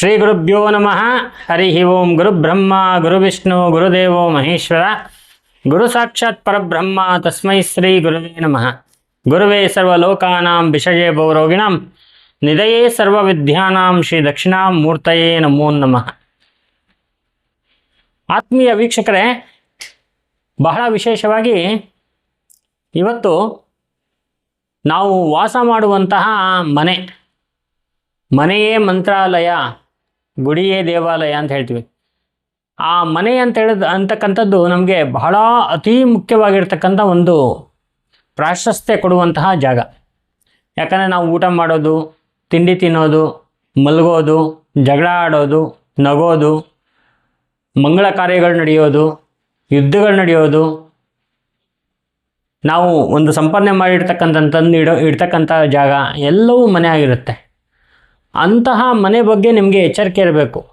ಶ್ರೀ ಗುರುಭ್ಯೋ ನಮಃ. ಹರಿ ಓಂ ಗುರುಬ್ರಹ್ಮ ಗುರುವಿಷ್ಣು ಗುರುದೇವೋ ಮಹೇಶ್ವರ. ಗುರು ಸಾಕ್ಷಾತ್ ಪರಬ್ರಹ್ಮ, ತಸ್ಮೈ ಶ್ರೀ ಗುರುವೇ ನಮಃ. ಗುರುವೇ ಸರ್ವಲೋಕಾನಾಂ ವಿಷಯೇ ಭೌರೋಗಿಣಾಂ ನಿಧಯೇ ಸರ್ವವಿದ್ಯಾನಾಂ ಶ್ರೀ ದಕ್ಷಿಣಾಮೂರ್ತಯೇ ನಮೋ ನಮಃ. ಆತ್ಮೀಯ ವೀಕ್ಷಕರೇ, ಬಹಳ ವಿಶೇಷವಾಗಿ ಇವತ್ತು ನಾವು ವಾಸ ಮಾಡುವಂತಹ ಮನೆ. ಮನೆಯೇ ಮಂತ್ರಾಲಯ. ಗುಡಿಯೇ ದೇವಾಲಯ ಅಂತ ಹೇಳ್ತೀವಿ. ಆ ಮನೆ ಅಂತ ಹೇಳಿದ ಅಂತಕ್ಕಂಥದ್ದು ನಮಗೆ ಬಹಳ ಅತಿ ಮುಖ್ಯವಾಗಿರ್ತಕ್ಕಂಥ ಒಂದು ಪ್ರಾಶಸ್ತ್ಯ ಕೊಡುವಂತಹ ಜಾಗ. ಯಾಕಂದರೆ ನಾವು ಊಟ ಮಾಡೋದು, ತಿಂಡಿ ತಿನ್ನೋದು, ಮಲಗೋದು, ಜಗಳ ಆಡೋದು, ನಗೋದು, ಮಂಗಳ ಕಾರ್ಯಗಳು ನಡೆಯೋದು, ಯುದ್ಧಗಳು ನಡೆಯೋದು. ನಾವು ಒಂದು ಸಂಪಾದನೆ ಮಾಡಿರ್ತಕ್ಕಂಥದ್ದು ಇಡೋ, ಇಡ್ತಕ್ಕಂಥ ಜಾಗ ಎಲ್ಲವೂ ಮನೆ ಆಗಿರುತ್ತೆ. ಅಂತಹ ಮನೆ ಬಗ್ಗೆ ನಿಮಗೆ ಎಚ್ಚರಿಕೆ ಇರಬೇಕು.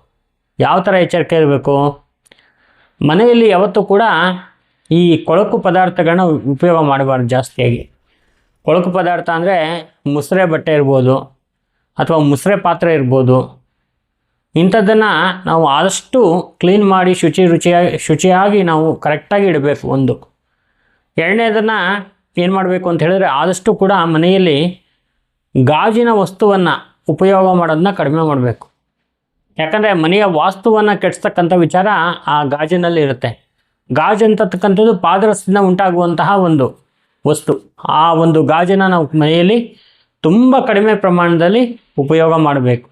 ಯಾವ ಥರ ಎಚ್ಚರಿಕೆ ಇರಬೇಕು? ಮನೆಯಲ್ಲಿ ಯಾವತ್ತೂ ಕೂಡ ಈ ಕೊಳಕು ಪದಾರ್ಥಗಳನ್ನ ಉಪಯೋಗ ಮಾಡಬಾರ್ದು ಜಾಸ್ತಿಯಾಗಿ. ಕೊಳಕು ಪದಾರ್ಥ ಅಂದರೆ ಮುಸ್ರೆ ಬಟ್ಟೆ ಇರ್ಬೋದು ಅಥವಾ ಮುಸ್ರೆ ಪಾತ್ರೆ ಇರ್ಬೋದು. ಇಂಥದ್ದನ್ನು ನಾವು ಆದಷ್ಟು ಕ್ಲೀನ್ ಮಾಡಿ ಶುಚಿ ರುಚಿಯಾಗಿ ಶುಚಿಯಾಗಿ ನಾವು ಕರೆಕ್ಟಾಗಿ ಇಡಬೇಕು ಒಂದು. ಎರಡನೇದನ್ನು ಏನು ಮಾಡಬೇಕು ಅಂತ ಹೇಳಿದ್ರೆ ಆದಷ್ಟು ಕೂಡ ಮನೆಯಲ್ಲಿ ಗಾಜಿನ ವಸ್ತುವನ್ನು ಉಪಯೋಗ ಮಾಡೋದನ್ನ ಕಡಿಮೆ ಮಾಡಬೇಕು. ಯಾಕಂದರೆ ಮನೆಯ ವಾಸ್ತುವನ್ನು ಕೆಡಿಸ್ತಕ್ಕಂಥ ವಿಚಾರ ಆ ಗಾಜಿನಲ್ಲಿ ಇರುತ್ತೆ. ಗಾಜು ಅಂತಕ್ಕಂಥದ್ದು ಪಾದರಸದಿಂದ ಉಂಟಾಗುವಂತಹ ಒಂದು ವಸ್ತು. ಆ ಒಂದು ಗಾಜಿನ ನಾವು ಮನೆಯಲ್ಲಿ ತುಂಬ ಕಡಿಮೆ ಪ್ರಮಾಣದಲ್ಲಿ ಉಪಯೋಗ ಮಾಡಬೇಕು.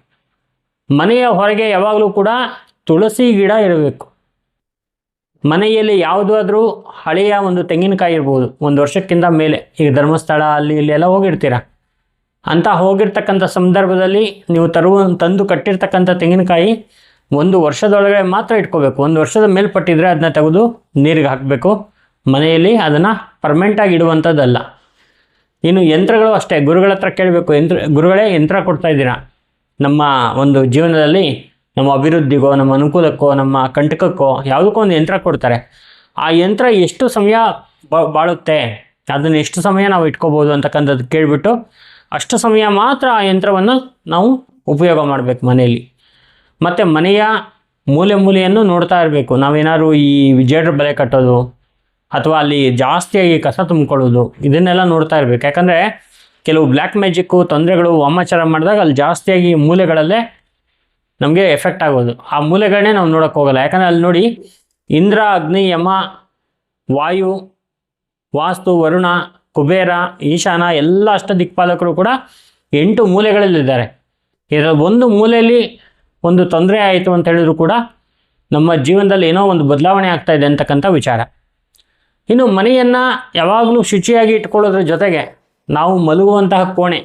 ಮನೆಯ ಹೊರಗೆ ಯಾವಾಗಲೂ ಕೂಡ ತುಳಸಿ ಗಿಡ ಇರಬೇಕು. ಮನೆಯಲ್ಲಿ ಯಾವುದಾದ್ರೂ ಹಳೆಯ ಒಂದು ತೆಂಗಿನಕಾಯಿ ಇರ್ಬೋದು. ಒಂದು ವರ್ಷಕ್ಕಿಂತ ಮೇಲೆ, ಈಗ ಧರ್ಮಸ್ಥಳ ಅಲ್ಲಿ ಇಲ್ಲಿ ಎಲ್ಲ ಹೋಗಿರ್ತೀರ? ಅಂತ ಹೋಗಿರ್ತಕ್ಕಂಥ ಸಂದರ್ಭದಲ್ಲಿ ನೀವು ತರುವ, ತಂದು ಕಟ್ಟಿರ್ತಕ್ಕಂಥ ತೆಂಗಿನಕಾಯಿ ಒಂದು ವರ್ಷದೊಳಗೆ ಮಾತ್ರ ಇಟ್ಕೋಬೇಕು. ಒಂದು ವರ್ಷದ ಮೇಲ್ಪಟ್ಟಿದ್ರೆ ಅದನ್ನ ತೆಗೆದು ನೀರಿಗೆ ಹಾಕಬೇಕು. ಮನೆಯಲ್ಲಿ ಅದನ್ನು ಪರ್ಮೆಂಟಾಗಿ ಇಡುವಂಥದ್ದಲ್ಲ. ಇನ್ನು ಯಂತ್ರಗಳು ಅಷ್ಟೇ. ಗುರುಗಳ ಹತ್ರ ಕೇಳಬೇಕು. ಯಂತ್ರ, ಗುರುಗಳೇ ಯಂತ್ರ ಕೊಡ್ತಾ ಇದ್ದೀರಾ? ನಮ್ಮ ಒಂದು ಜೀವನದಲ್ಲಿ ನಮ್ಮ ಅಭಿವೃದ್ಧಿಗೋ, ನಮ್ಮ ಅನುಕೂಲಕ್ಕೋ, ನಮ್ಮ ಕಂಟಕಕ್ಕೋ ಯಾವುದಕ್ಕೋ ಒಂದು ಯಂತ್ರ ಕೊಡ್ತಾರೆ. ಆ ಯಂತ್ರ ಎಷ್ಟು ಸಮಯ ಬಾಳುತ್ತೆ? ಅದನ್ನು ಎಷ್ಟು ಸಮಯ ನಾವು ಇಟ್ಕೋಬೋದು ಅಂತಕ್ಕಂಥದ್ದು ಕೇಳಿಬಿಟ್ಟು ಅಷ್ಟು ಸಮಯ ಮಾತ್ರ ಆ ಯಂತ್ರವನ್ನು ನಾವು ಉಪಯೋಗ ಮಾಡಬೇಕು ಮನೆಯಲ್ಲಿ. ಮತ್ತು ಮನೆಯ ಮೂಲೆ ಮೂಲೆಯನ್ನು ನೋಡ್ತಾ ಇರಬೇಕು. ನಾವೇನಾದ್ರು ಈ ವಿಜೇಡ್ರ ಬಲೆ ಕಟ್ಟೋದು, ಅಥವಾ ಅಲ್ಲಿ ಜಾಸ್ತಿಯಾಗಿ ಕಸ ತುಂಬಿಕೊಳ್ಳೋದು, ಇದನ್ನೆಲ್ಲ ನೋಡ್ತಾ ಇರಬೇಕು. ಯಾಕಂದರೆ ಕೆಲವು ಬ್ಲ್ಯಾಕ್ ಮ್ಯಾಜಿಕ್ಕು ತೊಂದರೆಗಳು ವಾಮಾಚಾರ ಮಾಡಿದಾಗ ಅಲ್ಲಿ ಜಾಸ್ತಿಯಾಗಿ ಮೂಲೆಗಳಲ್ಲೇ ನಮಗೆ ಎಫೆಕ್ಟ್ ಆಗೋದು. ಆ ಮೂಲೆಗಳನ್ನೇ ನಾವು ನೋಡೋಕ್ಕೆ ಹೋಗಲ್ಲ. ಯಾಕಂದರೆ ಅಲ್ಲಿ ನೋಡಿ ಇಂದ್ರ, ಅಗ್ನಿ, ಯಮ, ವಾಯು, ವಾಸ್ತು, ವರುಣ ಕುಬೇರ, ಈಶಾನ ಎಲ್ಲ ಅಷ್ಟ ದಿಕ್ಪಾಲಕರು ಕೂಡ ಎಂಟು ಮೂಲೆಗಳಲ್ಲಿದ್ದಾರೆ. ಇದರ ಒಂದು ಮೂಲೆಯಲ್ಲಿ ಒಂದು ತೊಂದರೆ ಆಯಿತು ಅಂತ ಹೇಳಿದ್ರು ಕೂಡ ನಮ್ಮ ಜೀವನದಲ್ಲಿ ಏನೋ ಒಂದು ಬದಲಾವಣೆ ಆಗ್ತಾ ಇದೆ ಅಂತಕ್ಕಂಥ ವಿಚಾರ. ಇನ್ನು ಮನೆಯನ್ನು ಯಾವಾಗಲೂ ಶುಚಿಯಾಗಿ ಇಟ್ಕೊಳ್ಳೋದ್ರ ಜೊತೆಗೆ ನಾವು ಮಲಗುವಂತಹ ಕೋಣೆ,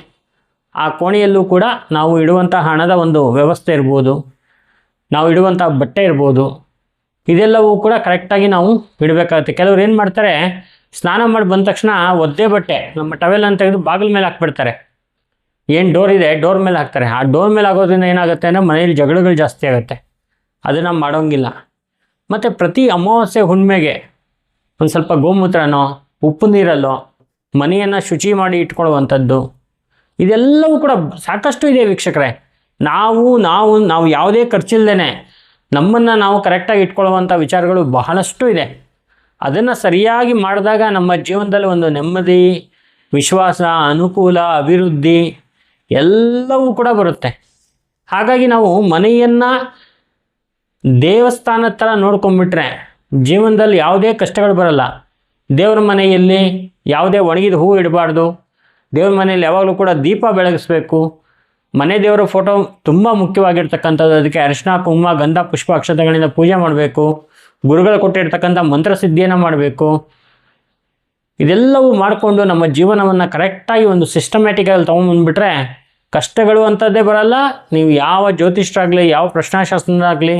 ಆ ಕೋಣೆಯಲ್ಲೂ ಕೂಡ ನಾವು ಇಡುವಂತಹ ಹಣದ ಒಂದು ವ್ಯವಸ್ಥೆ ಇರ್ಬೋದು, ನಾವು ಇಡುವಂಥ ಬಟ್ಟೆ ಇರ್ಬೋದು, ಇದೆಲ್ಲವೂ ಕೂಡ ಕರೆಕ್ಟಾಗಿ ನಾವು ಇಡಬೇಕಾಗುತ್ತೆ. ಕೆಲವ್ರು ಏನು ಮಾಡ್ತಾರೆ ಸ್ನಾನ ಮಾಡಿ ಬಂದ ತಕ್ಷಣ ಒದ್ದೆ ಬಟ್ಟೆ, ನಮ್ಮ ಟವೆಲನ್ನು ತೆಗೆದು ಬಾಗಿಲ ಮೇಲೆ ಹಾಕ್ಬಿಡ್ತಾರೆ. ಏನು ಡೋರ್ ಇದೆ ಡೋರ್ ಮೇಲೆ ಹಾಕ್ತಾರೆ. ಆ ಡೋರ್ ಮೇಲೆ ಆಗೋದ್ರಿಂದ ಏನಾಗುತ್ತೆ ಅಂದರೆ ಮನೆಯಲ್ಲಿ ಜಗಳಗಳು ಜಾಸ್ತಿ ಆಗುತ್ತೆ. ಅದನ್ನು ಮಾಡೋಂಗಿಲ್ಲ. ಮತ್ತು ಪ್ರತಿ ಅಮಾವಾಸ್ಯೆ ಹುಣ್ಣಿಮೆಗೆ ಒಂದು ಸ್ವಲ್ಪ ಗೋಮೂತ್ರನೋ, ಉಪ್ಪು ನೀರಲ್ಲೋ, ಮನೆಯನ್ನು ಶುಚಿ ಮಾಡಿ ಇಟ್ಕೊಳ್ಳುವಂಥದ್ದು. ಇದೆಲ್ಲವೂ ಕೂಡ ಸಾಕಷ್ಟು ಇದೆ ವೀಕ್ಷಕರೇ. ನಾವು ನಾವು ನಾವು ಯಾವುದೇ ಖರ್ಚಿಲ್ಲದೇ ನಮ್ಮನ್ನು ನಾವು ಕರೆಕ್ಟಾಗಿ ಇಟ್ಕೊಳ್ಳುವಂಥ ವಿಚಾರಗಳು ಬಹಳಷ್ಟು ಇದೆ. ಅದನ್ನು ಸರಿಯಾಗಿ ಮಾಡಿದಾಗ ನಮ್ಮ ಜೀವನದಲ್ಲಿ ಒಂದು ನೆಮ್ಮದಿ, ವಿಶ್ವಾಸ, ಅನುಕೂಲ, ಅಭಿವೃದ್ಧಿ ಎಲ್ಲವೂ ಕೂಡ ಬರುತ್ತೆ. ಹಾಗಾಗಿ ನಾವು ಮನೆಯನ್ನು ದೇವಸ್ಥಾನದ ಥರ ನೋಡ್ಕೊಂಡ್ಬಿಟ್ರೆ ಜೀವನದಲ್ಲಿ ಯಾವುದೇ ಕಷ್ಟಗಳು ಬರಲ್ಲ. ದೇವ್ರ ಮನೆಯಲ್ಲಿ ಯಾವುದೇ ಒಣಗಿದ ಹೂ ಇಡಬಾರ್ದು. ದೇವ್ರ ಮನೆಯಲ್ಲಿ ಯಾವಾಗಲೂ ಕೂಡ ದೀಪ ಬೆಳಗಿಸ್ಬೇಕು. ಮನೆ ದೇವರ ಫೋಟೋ ತುಂಬ ಮುಖ್ಯವಾಗಿರ್ತಕ್ಕಂಥದ್ದು. ಅದಕ್ಕೆ ಅರಿಶಿನ ಕುಂಕುಮ, ಗಂಧ, ಪುಷ್ಪ, ಅಕ್ಷತೆಗಳಿಂದ ಪೂಜೆ ಮಾಡಬೇಕು. ಗುರುಗಳು ಕೊಟ್ಟಿರ್ತಕ್ಕಂಥ ಮಂತ್ರಸಿದ್ಧಿಯನ್ನು ಮಾಡಬೇಕು. ಇದೆಲ್ಲವೂ ಮಾಡಿಕೊಂಡು ನಮ್ಮ ಜೀವನವನ್ನು ಕರೆಕ್ಟಾಗಿ ಒಂದು ಸಿಸ್ಟಮ್ಯಾಟಿಕಾಗಿ ತೊಗೊಂಬಂದ್ಬಿಟ್ರೆ ಕಷ್ಟಗಳು ಅಂಥದ್ದೇ ಬರಲ್ಲ. ನೀವು ಯಾವ ಜ್ಯೋತಿಷ್ಯರಾಗಲಿ ಯಾವ ಪ್ರಶ್ನಾಶಾಸ್ತ್ರಾಗಲಿ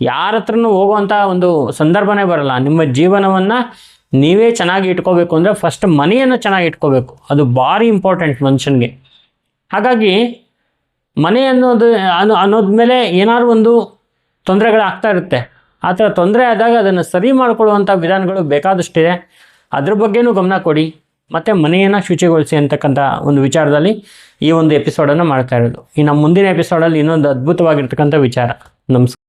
ಯಾರ ಹತ್ರನೂ ಹೋಗುವಂಥ ಒಂದು ಸಂದರ್ಭನೇ ಬರಲ್ಲ. ನಿಮ್ಮ ಜೀವನವನ್ನು ನೀವೇ ಚೆನ್ನಾಗಿ ಇಟ್ಕೋಬೇಕು ಅಂದರೆ ಫಸ್ಟ್ ಮನೆಯನ್ನು ಚೆನ್ನಾಗಿ ಇಟ್ಕೋಬೇಕು. ಅದು ಭಾರಿ ಇಂಪಾರ್ಟೆಂಟ್ ಮನುಷ್ಯನಿಗೆ. ಹಾಗಾಗಿ ಮನೆ ಅನ್ನೋದು ಅನ್ನೋ ಅನ್ನೋದ್ಮೇಲೆ ಏನಾದ್ರು ಒಂದು ತೊಂದರೆಗಳು ಆಗ್ತಾ ಇರುತ್ತೆ. ಆ ಥರ ತೊಂದರೆ ಆದಾಗ ಅದನ್ನು ಸರಿ ಮಾಡಿಕೊಳ್ಳುವಂಥ ವಿಧಾನಗಳು ಬೇಕಾದಷ್ಟಿದೆ. ಅದ್ರ ಬಗ್ಗೆನೂ ಗಮನ ಕೊಡಿ. ಮತ್ತು ಮನೆಯನ್ನು ಶುಚಿಗೊಳಿಸಿ ಅಂತಕ್ಕಂಥ ಒಂದು ವಿಚಾರದಲ್ಲಿ ಈ ಒಂದು ಎಪಿಸೋಡನ್ನು ಮಾಡ್ತಾ ಇರೋದು. ಇನ್ನು ಮುಂದಿನ ಎಪಿಸೋಡಲ್ಲಿ ಇನ್ನೊಂದು ಅದ್ಭುತವಾಗಿರ್ತಕ್ಕಂಥ ವಿಚಾರ. ನಮಸ್ಕಾರ.